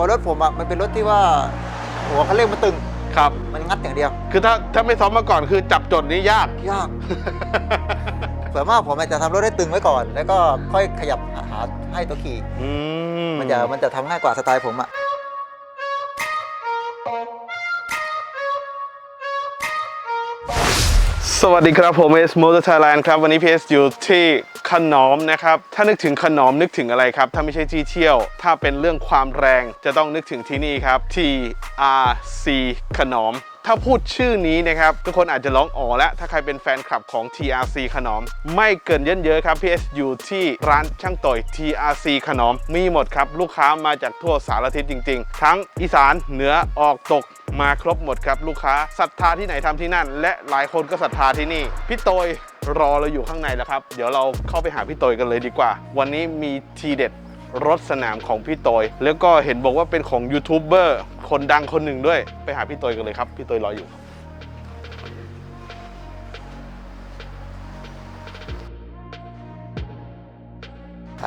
ราะรถผมอะมันเป็นรถที่ว่าหัวคันเร่งมันตึง ครับ มันงัดอย่างเดียว คือถ้าถ้าไม่ซ้อมมาก่อนคือจับจดนี้ยาก ยาก ส่วนมากผมอาจจะทำรถให้ตึงไว้ก่อน แล้วก็ค่อยขยับหาให้ตัวขี่ อืมมันจะมันจะทำง่ายกว่าสไตล์ผมอะ สวัสดีครับผมเอสมอเตอร์ไทยแลนด์ครับ วันนี้พีเอสอยู่ที่ขนอมนะครับ ถ้านึกถึงขนอมนึกถึงอะไรครับ ถ้าไม่ใช่ที่เที่ยว ถ้าเป็นเรื่องความแรงจะต้องนึกถึงที่นี่ครับ TRC ขนอม ถ้าพูดชื่อนี้นะครับ ทุกคนอาจจะร้องอ๋อแล้ว ถ้าใครเป็นแฟนคลับของ TRC ขนอม ไม่เกินเยินเยอะครับ PS อยู่ที่ร้านช่างต่อย TRC ขนอม มีหมดครับ ลูกค้ามาจากทั่วสารทิศจริง ๆ ทั้งอีสานเหนือออกตกมาครบหมดครับ ลูกค้าศรัทธาที่ไหนทำที่นั่น และหลายคนก็ศรัทธาที่นี่ พี่โตยรอเราอยู่ข้างในแล้วครับ เดี๋ยวเราเข้าไปหาพี่โตยกันเลยดีกว่า วันนี้มีทีเด็ด รถสนามของพี่โตย แล้วก็เห็นบอกว่าเป็นของยูทูบเบอร์คนดังคนหนึ่งด้วย ไปหาพี่โตยกันเลยครับ พี่โตยรออยู่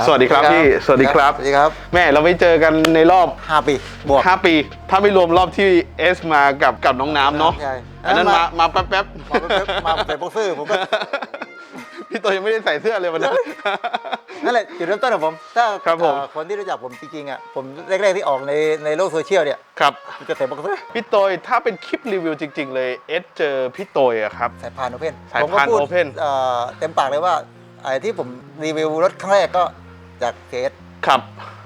สวัสดีครับพี่ สวัสดีครับ สวัสดีครับ แม่เราไม่เจอกันในรอบห้าปีบวก 5ปี ถ้าไม่รวมรอบที่เอสมากับกับน้องน้ำเนาะ ใช่ อันนั้นมามาแป๊บแป๊บมาแป๊บๆมาใส่บ็อกเซอร์ผมก็ พี่โตยังไม่ได้ใส่เสื้อเลยวันนั้น นั่นแหละจุดเริ่มต้นของผมถ้าครับผม เอ่อคนที่รู้จักผมจริงๆอะผมแรกๆที่ออกในในโลกโซเชียลเนี่ยครับ ผมจะใส่บ็อกเซอร์พี่โตยถ้าเป็นคลิปรีวิวจริง ๆ เลยเอสเจอพี่โตยอะครับ สายพานโอเพนสายพานผมก็พูด Open เอ่อเต็มปากเลยว่าไอ้ที่ผมรีวิวรถครั้งแรกก็จากเคสครับ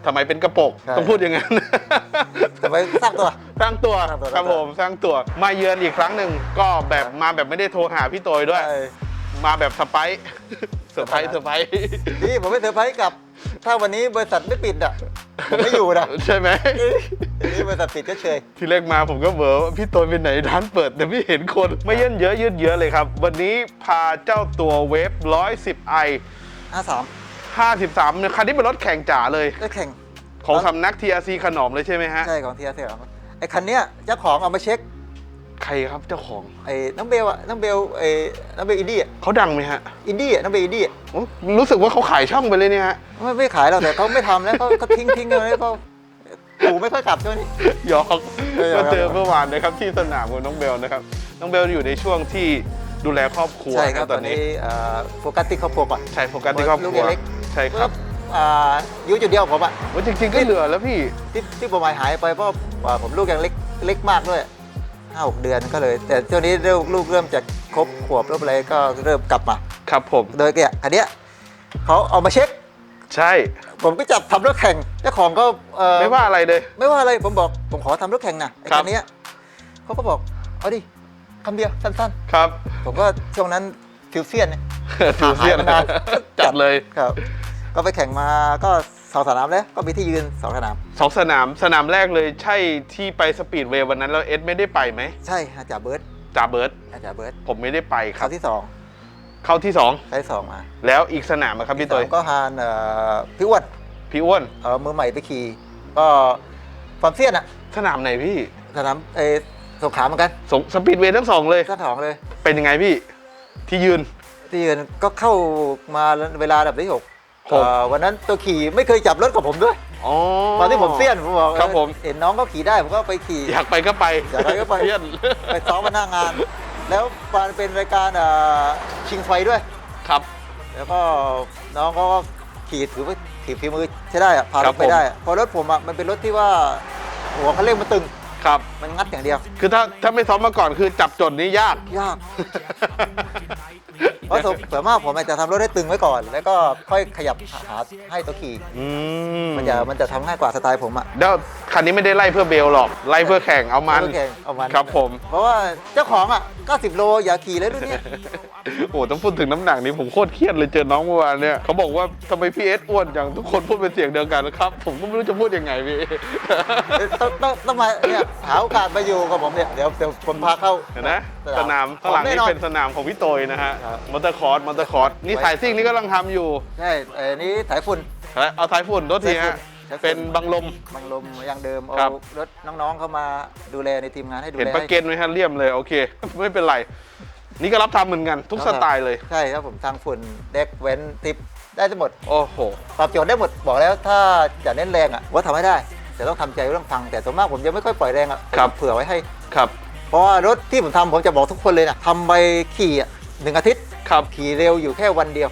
ทำไมเป็นกระโปรงใช่ ต้องพูดอย่างนั้นจะไปสร้างตัว สร้างตัวสร้างตัว ครับผมสร้างตัวมาเยือนอีกครั้งหนึ่งก็แบบมาแบบไม่ได้โทรหาพี่โตยด้วย ใช่ มาแบบสไปซ์เซอร์ไพรส์เซอร์ไพรส์นี่ผมไม่เซอร์ไพรส์กับ ถ้าวันนี้บริษัทไม่ปิดอะผมไม่อยู่นะใช่ไหมวันนี้บริษัทปิดก็เฉยทีแรกมาผมก็เบอว่าพี่โตยเป็นไหนร้านเปิด แต่ไม่เห็นคนไม่เยินเยอะยืดเยอะเลยครับ วันนี้พาเจ้าตัวเวฟ110 i ห้าสาม53เนี่ยคันนี้เป็นรถแข่งจ๋าเลย ได้แข่งของสำนัก TRC ขนอมเลยใช่ไหมฮะ ใช่ของทีอาเซียไอ้คันเนี้ยเจ้าของเอามาเช็ค ใครครับเจ้าของไอ้น้องเบลอะน้องเบลไอ้น้องเบลอินดี้อะเขาดังไหมฮะอินดี้อะน้องเบลอินดี้อะโอ้รู้สึกว่าเขาขายช่องไปเลยเนี่ยฮะ ไม่ไม่ขายเราแต่เขาไม่ทำแล้วเขาเขาทิ้งทิ้งกันแล้วเขาปู่ไม่ค่อยขับใช่ไหมนี่หยอกเออหยอกก็เจอเมื่อวานนะครับที่สนามของน้องเบลนะครับ น้องเบลอยู่ในช่วงที่ดูแลครอบครัวใช่ครับนะตอนนี้เอ่อโฟกัสที่ครอบครัวก่อน ใช่โฟกัสที่ครอบคลูกรัวเล็ก ใช่ครับอ่าอยู่จุดเดียวผมอะว่าจริงๆก็เหลือแล้วพี่ ที่ที่ผมหายไปเพราะว่าผมลูกยังเล็กเล็กมากด้วย ห้าหกเดือนก็เลย แต่ช่วงนี้เริ่มลูกเริ่มจะครบขวบเริ่มอะไรก็เริ่มกลับมา ครับผม โดยเนี่ยอันเนี้ยเขาเอามาเช็ค ใช่ ผมก็จับทำรถแข่งเจ้าของก็เอ่อไม่ว่าอะไรเลย ไม่ว่าอะไรผมบอกผมขอทำรถแข่งนะไอ้ครับ คันเนี้ยเขาก็บอกเอาดิคำเดียวสั้นครับๆ ผมก็ช่วงนั้นฟิวเซียนเนี่ยฟิวเซียนหายมานาน จัดเลย ครับ ก็ไปแข่งมาก็ สองสนามแล้วก็มีที่ยืนสองสนามสองสนามสนามแรกเลยใช่ที่ไปสปีดเวย์วันนั้นแล้วเอสไม่ได้ไปไหมใช่อาจารย์เบิร์ตจ่าเบิร์ดอาจารย์เบิร์ตผมไม่ได้ไปคครัราบวที่สองเข้าที่สองคราวที่สองมาแล้วอีกสนามอะครับพี่โตยที่สามก็ฮานเอ่อพี่อ้วนพี่อ้วนเอ่อมือใหม่ไปขี่ก็ความเซียนอะสนามไหนพี่สนามเออสงขลาเหมือนกันสงสปีดเวย์ทั้งสองเลยเจ้าของเลย เป็นยังไงพี่ที่ยืนที่ยืนก็เข้ามาเวลาแบบที่หก หกเอ่อวันนั้นตัวขี่ไม่เคยจับรถกับผมด้วย อ๋อ ตอนที่ผมเซียนผมบอกครับผมเห็นน้องเขาขี่ได้ผมก็ไปขี่ อยากไปก็ไปอยากไปก็ไป เพื่อนไปซ้อมมาหน้างาน แล้วมันเป็นรายการเอ่อชิงไฟด้วย ครับ แล้วก็น้องเขาก็ขี่ถือว่าขี่ฝีมือใช้ได้อะพาครัรบถไปได้อะเพราะรถผมอะมันเป็นรถที่ว่าหัวคันเร่งมันตึง ครับ มันงัดอย่างเดียว คือถ้าถ้าไม่ซ้อมมาก่อนคือจับจดนี้ยาก ยาก เพราะส่วนส่วนมากผมอาจจะทำรถให้ตึงไว้ก่อน แล้วก็ค่อยขยับหาให้ตัวขี่อืมันจะมันจะทำง่ายกว่าสไตล์ผมอะแล้วคันนี้ไม่ได้ไล่เพื่อเบลหรอกไล่เพื่อแข่งเอามันโอเคเอามัน ครับผม เพราะว่าเจ้าของอะ90โลอย่าขี่เลยรุ่นเนี้ย โอ้ต้องพูดถึงน้ำหนักนี้ผมโคตรเครียดเลยเจอน้องเมื่อวานเนี่ยเขาบอกว่าทำไมพี่เอสอ้วนอย่างทุกคนพูดเป็นเสียงเดียวกันนะครับ ผมก็ไม่รู้จะพูดยังไงพี่ ต้องต้องต้องมาเนี่ยหาโอกาสมาอยู่กับผมเนี่ยเดี๋ยวเดี๋ยวผมพาเข้าเห็นนะสสนานามมข้างหลังแน่นี่นอนเป็นสนามของพี่โตยนะฮะ ครับ มอเตอร์คอร์สมอเตอร์คอร์สนี่สายซิ่งนี่ก็กำลังทำอยู่ใช่ไอ้นี้ถ่ายฝุ่นเอาท้ายฝุ่นรถทีฮะสายฝุ่น เป็นบังลม บังลมอย่างเดิม เอาครับ รถน้องๆเข้ามาดูแลในทีมงานให้ดูเห็นแลปะเกนไหมฮะเลี่ยมเลยโอเค ไม่เป็นไร นี่ก็รับทำเหมือนกันทุกสไตล์เลย ใช่ครับผมทางฝุ่นเด็กเว้นทิปได้ทั้งหมด โอ้โห ปรับโจทย์ได้หมดบอกแล้วถ้าจะเน้นแรงอะว่าทำไม่ได้ แต่ต้องทำใจเรื่องพัง แต่ส่วนมากผมจะไม่ค่อยปล่อยแรงอะครับ เผื่อไว้ให้ ครับ เพราะว่ารถที่ผมทำผมจะบอกทุกคนเลยนะทำไปขี่อะหนึ่งอาทิตย์ ครับ ขี่เร็วอยู่แค่วันเดียว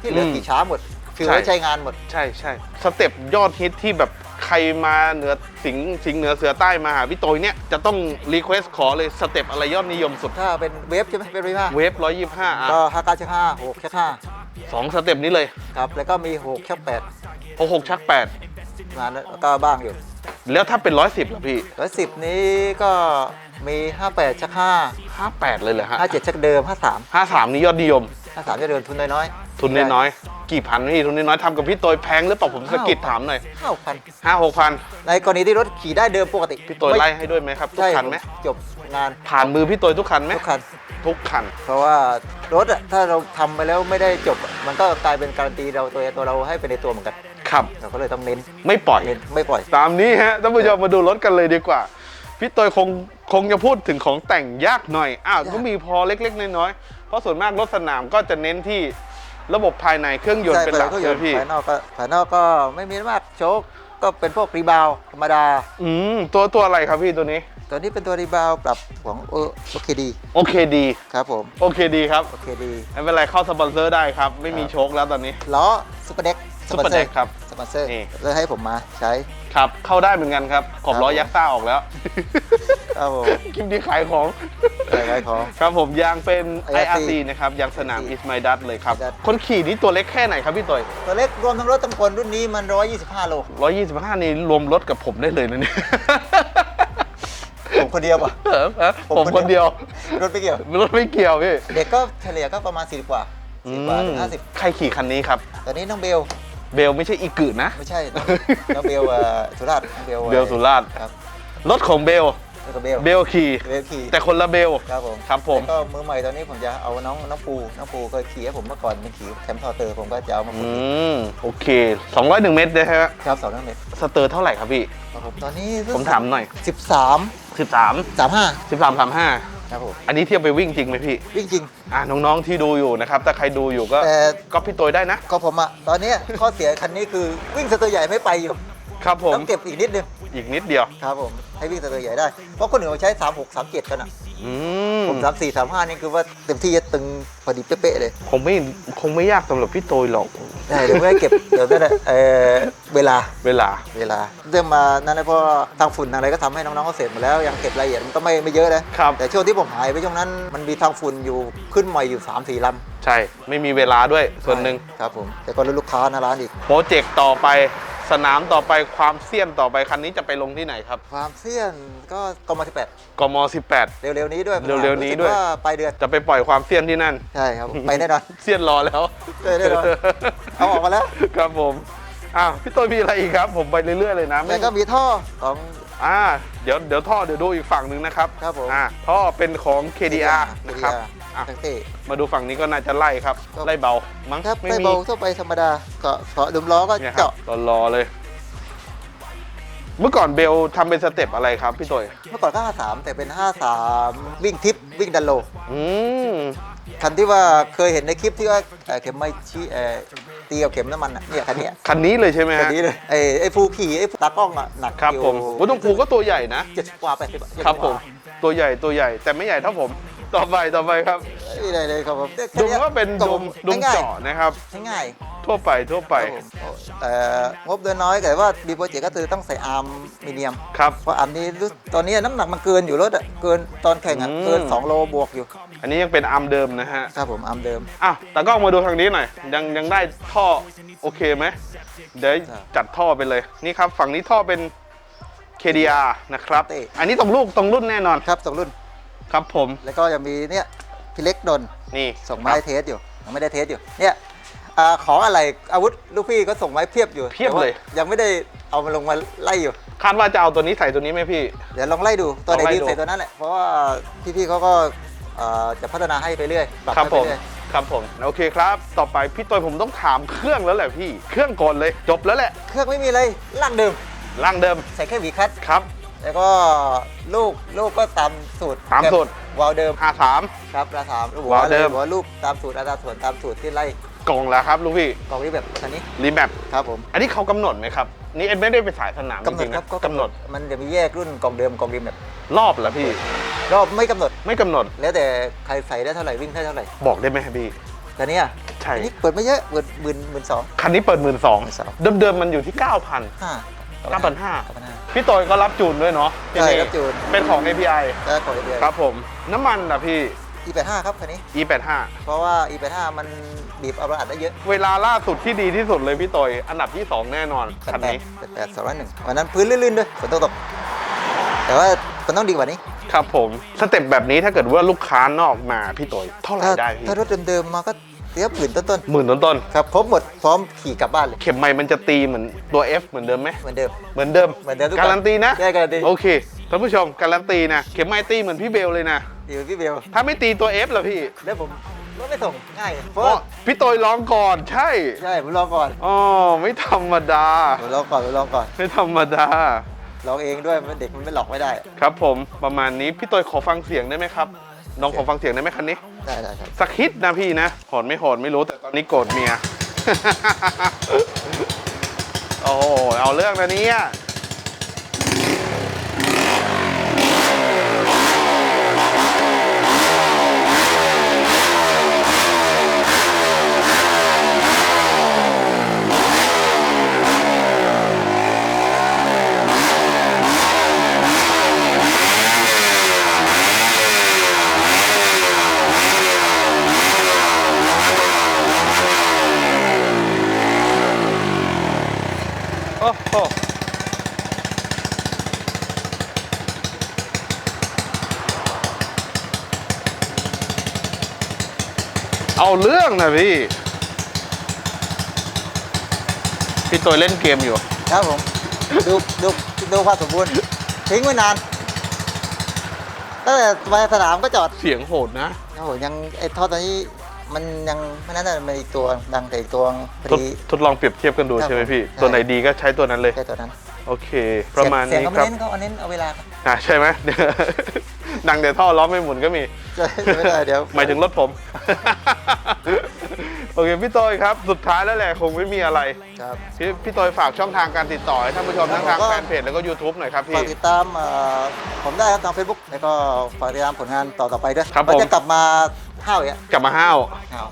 ที่เหลืออมขี่ช้าหมดคือใช่ไว้ใช้งานหมด ใช่ใช่สเต็ปยอดฮิตที่แบบใครมาเหนือสิงห์สิงห์เหนือเสือใต้มาหาพี่โตยเนี่ย จะต้องรีเควสขอเลยสเต็ปอะไรยอดนิยมสุด ถ้าเป็นเวฟใช่ไหมเป็นเวฟห้าเวฟร้อยยี่ห้าอะก็ห้าเก้าชักห้าหกชักห้าสองสเต็ปนี้เลยครับ แล้วก็มีหกชักแปดหกหกชักแปดมาแล้วก็บ้างอยู่แล้วถ้าเป็นร้อยสิบล่ะพี่ร้อยสิบนี้ก็ มีห้าแปดชักห้าห้าแปดเลยเหรอฮะห้าเจ็ดชักเดิมห้าสามห้าสามนี่ยอดนิยมห้าสามจะเดินทุนน้อยทุนน้อยๆ กี่พันพี่ทุนน้อยๆทำกับพี่โตยแพงหรือเปล่าผมสะกิดถามหน่อยๆห้าพันห้าหกพันในกรณีที่รถขี่ได้เดิมปกติ พี่โตยไล่ให้ด้วยไหมครับ ทุกใช่คันไหมจบงานผ่านมือพี่โตยทุกคันไหมทุกคันทุกคัน เพราะว่ารถอะถ้าเราทำไปแล้วไม่ได้จบอะมันก็กลายเป็นการันตีเราตัวตัวเราให้เป็นในตัวเหมือนกัน ครับเราก็เลยต้องเน้น ไม่ปล่อยเน้นไม่ปล่อย ตามนี้ฮะท่านผู้ชมมาดูรถกันเลยดีกว่า พี่โตยคงคงจะพูดถึงของแต่งยากหน่อย อ้าวยากก็มีพอเล็กๆน้อยๆเพราะส่วนมากรถสนามก็จะเน้นที่ระบบภายในเครื่องยนต์ใช่เป็นไปหลักก็ใช่ยไหมนต์พี่ภายนอกก็ภายนอกก็ไม่มีมากโชคก็เป็นพวกรีบาวธรรมดา อืมตัวตัวอะไรครับพี่ตัวนี้ ตัวนี้เป็นตัวรีบาวปรับของโอโอเคดีโอเคดีครับผมโอเคดีครับโอเคดีไม่เป็นไรเข้าสปอนเซอร์ได้ครับ ไม่มีครับโชคแล้วตอนนี้ล้อซุปเปอร์เด็ก Super Deck ครับ สปอนเซอร์นี่ เลยให้ผมมาใช้ครับ เข้าได้เหมือนกันครับ ขอบล้อครับยักษ์ซ่าออกแล้ว ครับผมคลิปนี้ขายของอะไรของ ครับผมยางเป็น IRC IRC นะครับยางสนาม IRC Is My Dust เลยครับ Ismail Dust คนขี่นี่ตัวเล็กแค่ไหนครับพี่ตอยตัวเล็กรวมทั้งรถทั้งคนรุ่นนี้มัน 125 โล 125 นี่รวมรถกับผมได้เลยนะเนี่ยผมคนเดียวป่ะ เออเออผมผมคคนนเดีเดียยววรถไม่เกี่ยว รถไม่เกี่ยวพี่ เด็กก็เฉลี่ยก็ประมาณ 40 กว่าอื40 กว่าถึมง50 ใครขี่คันนี้ครับ ตอนนี้น้องเบล เบลไม่ใช่อีกึนะ ไม่ใช่น้องน้องเบลเอ่อสุราษฎร์น้องเบลเบลสุราษฎร์ ครับรถของเบล แล้วก็เบลเบลขี่ เบลขี่แต่คนละเบล ครับผมครับผม แล้วก็มือใหม่ตอนนี้ผมจะเอาน้องน้องปูน้องปูเคยขี่ให้ผมเมื่อก่อนเป็นขี่แคมป์ทอเตอร์ผมก็จะเอามาอืฝึกม โอเค 201 เมตรนะฮะครับสองนั่นเองสเตอร์เท่าไหร่ครับพี่ ครับผมตอนนี้ผมถามหน่อย สิบสาม13 สามห้า13 35 ครับผมอันนี้เทียบไปวิ่งจริงไหมพี่วิ่งจริง อ่าน้องๆที่ดูอยู่นะครับถ้าใครดูอยู่ก็แต่ ก็พี่โตยได้นะก็ผมอะตอนเนี้ย ข้อเสียคันนี้คือวิ่งสเตอร์ใหญ่ไม่ไปอยู่ครับผมต้องเก็บอีกนิดนึงอีกนิดเดียว ครับผมให้วิ่งสเตอร์ใหญ่ได้เพราะคนอื่นเขาใช้ 36 37 กันอะ อืมผม34 35นี่คือว่าเต็มที่จะตึงพอดีเป๊ะๆเลยคงไม่คงไม่ยากสำหรับพี่โตยหรอกได้เดี๋ยวไม่ให้เก็บ เดี๋ยวนั่นแหละเอ่อเวลา เวลา เวลาเรื่องมานั่นแหละเพราะทางฝุ่นทางอะไรก็ทำให้น้องๆเขาเสร็จหมดแล้วยังเก็บรายละเอียดมันก็ไม่ไม่เยอะนะครับ แต่ช่วงที่ผมหายไปช่วงนั้นมันมีทางฝุ่นอยู่ขึ้นใหม่อยู่3 4ลำใช่ ไม่มีเวลาด้วยส่วนหนึ่ง ครับผมแต่ก็ลูกค้าหน้าร้านอีก โปรเจกต์ต่อไป สนามต่อไปความเสี่ยมต่อไปคันนี้จะไปลงที่ไหนครับความเสี่ยงก็กม18กม18 เร็วๆนี้ด้วยเร็วๆนี้ด้วยรู้สึกว่าปลายเดือนจะไปปล่อยความเสี่ยมที่นั่นใช่ครับไปแน่นอนเสี่ยนรอแล้วใช่แน่นอนเอาออกมาแล้วครับผมอ้าวพี่โตยมีอะไรอีกครับ ผมไปเรื่อยๆเลยนะไม่แล้วก็มีท่อของอ่าเดี๋ยวเดี๋ยวท่อเดี๋ยวดูอีกฝั่งหนึ่งนะครับครับผมอ่าท่อเป็นของ KDR นะครับ อะตั้งเต้มาดูฝั่งนี้ก็น่าจะไล่ครับครับไล่เบา มั้งครับไม่ไม่มีเบาทั่วไปธรรมดาก็เกาะดุมล้อก็เนี่ยครับเจาะรอๆเลย เมื่อก่อนเบลทำเป็นสเต็ปอะไรครับพี่โตยเมื่อก่อนก็53 แต่เป็น 53 วิ่งทิปวิ่งดันโล อืม คันที่ว่าเคยเห็นในคลิปที่ว่าเอ่อเข็มไม่ชี้เอ่อตีกับเข็มน้ำมันอะเนี่ยคันเนี้ยคันนี้เลยใช่ไหมคันฮะนี้เลยไอ้ไอ้ฟูขี่ไอ้ตากล้องอะหนักครับผมวุ้นตงภูก็ตัวใหญ่นะ เจ็ดสิบกว่าแปดสิบครับผม ตัวใหญ่ตัวใหญ่แต่ไม่ใหญ่เท่าผม ต่อไปต่อไปครับไม่ได้เลยครับผมดุมก็เป็นดุมดุมง่ายเจาะนะครับๆง่ายทั่วไปทั่วๆไปครับผมแต่งบเดือนน้อยแต่ว่ามีโปรเจกต์ก็คือต้องใส่อาร์มมีเนียมครับเพราะอาร์มนี้รู้ตอนนี้น้ำหนักมันเกินอยู่รถอะเกินตอนแข่งอะอืมเกิน 2 โลบวกอยู่ อันนี้ยังเป็นอาร์มเดิมนะฮะครับผมอาร์มเดิมอะแต่ก็มาดูทางนี้หน่อย ยังยังได้ท่อโอเคไหมเดี๋ยวครับจัดท่อไปเลยนี่ครับฝั่งนี้ท่อเป็น KDR นะครับเต้อันนี้ตรงลูกตรงรุ่นแน่นอนครับสองรุ่น ครับผม แล้วก็ยังมีเนี่ยพี่เล็กดนนี่ส่งมาให้เทสอยู่ยังไม่ได้เทสอยู่เนี่ยอ่าของอะไรอาวุธลูกพี่ก็ส่งมาให้เพียบอยู่เพียบเลย แต่ว่ายังไม่ได้เอามาลงมาไล่อยู่ คาดว่าจะเอาตัวนี้ใส่ตัวนี้ไหมพี่ เดี๋ยวลองไล่ดูตัวไหนลองไล่ดีดู ใส่ตัวนั้นแหละเพราะว่าพี่ๆเขาก็อ่าจะพัฒนาให้ไปเรื่อยปรับครับให้ผไปมเรื่อย ครับผม โอเคครับ ต่อไปพี่ต้ยผมต้องถามเครื่องแล้วแหละพี่ เครื่องก่อนเลย จบแล้วแหละ เครื่องไม่มีเลยล่างเดิม ร่างเดิม ใส่แค่หวีคัทครับ แล้วก็ลูกลูกก็ตามสูตรตามสูตร แบบวาล์วเดิม53ครับราสามลูกวาล์วเดิมหัวลูกตามสูตรอัตราส่วนตามสูตรที่ไล่กล่องแล้วครับลุงพี่กล่องนี้แบบคันนี้รีแมปครับผมอันนี้เขากำหนดไหมครับ นี่เอ็นไม่ได้ไปสายสนามจกำหนริดงๆครันะบก็กำหนดมันจะมีแยกรุ่นกล่องเดิมกล่องรีมแบบรอบเหรอพี่ รอบไม่กำหนด ไม่กำหนดแล้วแต่ใครใส่ได้เท่าไหร่วิ่งได้เท่าไหร่บอกได้ไหมครับพี่ แต่เนี้ยใช่ อันนี้เปิดไม่เยอะเปิดหมื่นหมื่นสอง คันนี้เปิดหมื่นสอง12,000เดิมๆมันอยู่ที่ 9,000 ห้า 9,500เก้าพันห้าพี่โตยก็รับจูนด้วยเนาะที่ใช่นี่รับจูน เป็นของ API แล้วกล่องเดียวครับผม น้ำมันนะพี่ อีแปดห้าครับคันนี้ E85 เพราะว่าอีแปดห้ามันบีบเอาระอัดได้เยอะเวลาล่าสุดที่ดีที่สุดเลยพี่โตยอันดับที่ 2 แน่นอนคันนี้แปดแปดสองร้อยหนึ่งวันนั้นพื้นลื่นๆด้วยฝนตกตก แต่ว่ามันต้องดีกว่านี้ ครับผมสเต็ปแบบนี้ถ้าเกิดว่าลูกค้านอกมาพี่โตยเท่าไหร่ถ้าได้พี่ถ้ารถเดิมๆมาก็ เสียหมื่นต้นหมื่นต้นๆครับครบหมดพร้อมขี่กลับบ้านเลยๆเข็มไม้มันจะตีเหมือนตัว F เหมือนเดิมไหม เหมือนเดิม เหมือนเดิม เหมือนเดิมทุกคันการันตีนะใช่การันตี โอเค ท่านผู้ชมการันตีนะ เข็มไม้ตีเหมือนพี่เบลเลยนะอยู่พี่เบลถ้าไม่ตีตัว F ล่ะพี่แล้วผมรถไม่ส่งง่ายเพเพราะราะว่าพี่โตยร้องก่อน ใช่ ใช่ผมลองก่อนอ๋อ ไม่ธรรมดา ผมลองก่อนผมลองก่อนไม่ธรรมดา ลองเองด้วยมันเด็กมันไม่หลอกไม่ได้ ครับผม ประมาณนี้ พี่โตยขอฟังเสียงได้ไหมครับ น้องขอฟังเสียงได้ไหมคันนี้ ได้ได้ครับสักฮิตนะพี่นะโหดไม่โหดไม่รู้แต่ตอนนี้โกรธเมีย โอ้โหเอาเรื่องนะเนี่ยโอ้โหเอาเรื่องนะพี่ พี่ตัวเล่นเกมอยู่ ครับผม ดูดูดูความสมบูรณ์ทิ้งไว้นานตั้งแต่ไปสนามก็จอดเสียงโหดนะ โอ้โหยังไอ้ท่อตอนนี้มันยังไม่นั้นน่ะมันอีกตัวดังแต่อีกตัวพอทดดี ทดลองเปรียบเทียบกันดูครับใช่ไหมพี่ ผม ตัวไหนดีก็ใช้ตัวนั้นเลย แค่ตัวนั้นโอเค ประมาณเสียงนี้เขาครับเน้นเขาเอาเน้นเอาเวลาครับ อ่าใช่ไหม ดังแต่ท่อล้อไม่หมุนก็มี ใช่ไม่ได้เดี๋ยวหมายถึงรถผม โอเคพี่โตยครับ สุดท้ายแล้วแหละคงไม่มีอะไร ครับ พี่พี่โตยฝากช่องทางการติดต่อให้ท่านผู้ชมครับทั้งทางผมก็แฟนเพจแล้วก็ YouTube หน่อยครับฝากพี่ติดตามเอ่อผมได้ครับทาง Facebook แล้วก็ฝากติดตามผลงานต่อต่อไปด้วยครับมันผม จะกลับมาห้าวอย่างเงี้ยกลับมาห้าว ห้าว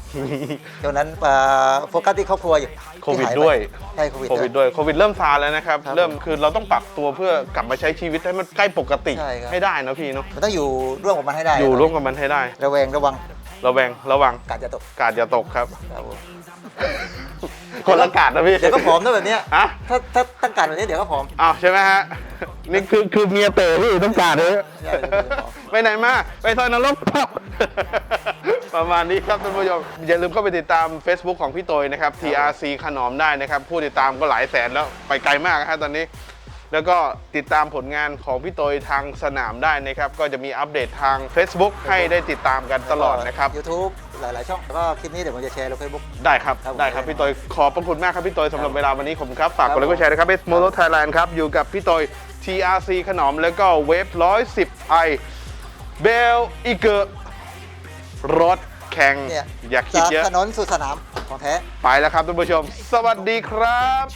ช่วงนั้นเอ่อโฟกัสที่ครอบครัวอยู่ โควิดที่หาไปด้วย ใช่โควิดโควิดด้วยด้วย โควิดเริ่มซาแล้วนะครับ ครับเริ่มคือเราต้องปรับตัวเพื่อกลับมาใช้ชีวิตให้มันใกล้ปกติใช่ครับ ให้ได้นะพี่เนาะ มันต้องอยู่ร่วมกับมันให้ได้อยู่ร่วมกับมันให้ได้ ระแวงระวังระแวงระวัง กาดจะตกกาดอย่าตกครับ ครับผมคนละกาดนะพี่ เดี๋ยวก็ผอมนะแบบเนี้ยอะถ้าถ้าตั้งการแบบนี้เดี๋ยวก็ผอม อ้าวใช่ไหมฮะ นี่คือคือเมียเต๋อพี่ต้องการเลยใช่เดี๋ยวก็ผอมไปไหนมา ไปซอยนรก ประมาณนี้ครับท่านผู้ชมอย่าลืมเข้าไปติดตาม Facebook ของพี่โตยนะครับ TRC ขนอมได้นะครับ ผู้ติดตามก็หลายแสนแล้วไปไกลมากนะฮะตอนนี้ แล้วก็ติดตามผลงานของพี่โตยทางสนามได้นะครับ ก็จะมีอัปเดตทาง Facebook ให้ได้ติดตามกันตลอดนะครับยูทูบหลาย ๆ ช่องแล้วก็คลิปนี้เดี๋ยวผมจะแชร์ลงเฟซบุ๊กได้ครับ ครับผมได้ครับ พี่โตยขอบพระคุณมากครับพี่โตยสำหรับครับเวลาวันนี้ผมครับ ฝากกดไลค์คกรับดแชร์นะครับเอสโมโตไทยแลนด์ครับ อยู่กับพี่โตย TRC ขนอมแล้วก็เวฟ110 i เบลอีเกอร์ รถแข่งเนี่ยอย่าคิดจากเยอะถนนสู่สนามของแท้ ไปแล้วครับท่านผู้ชม สวัสดีครับ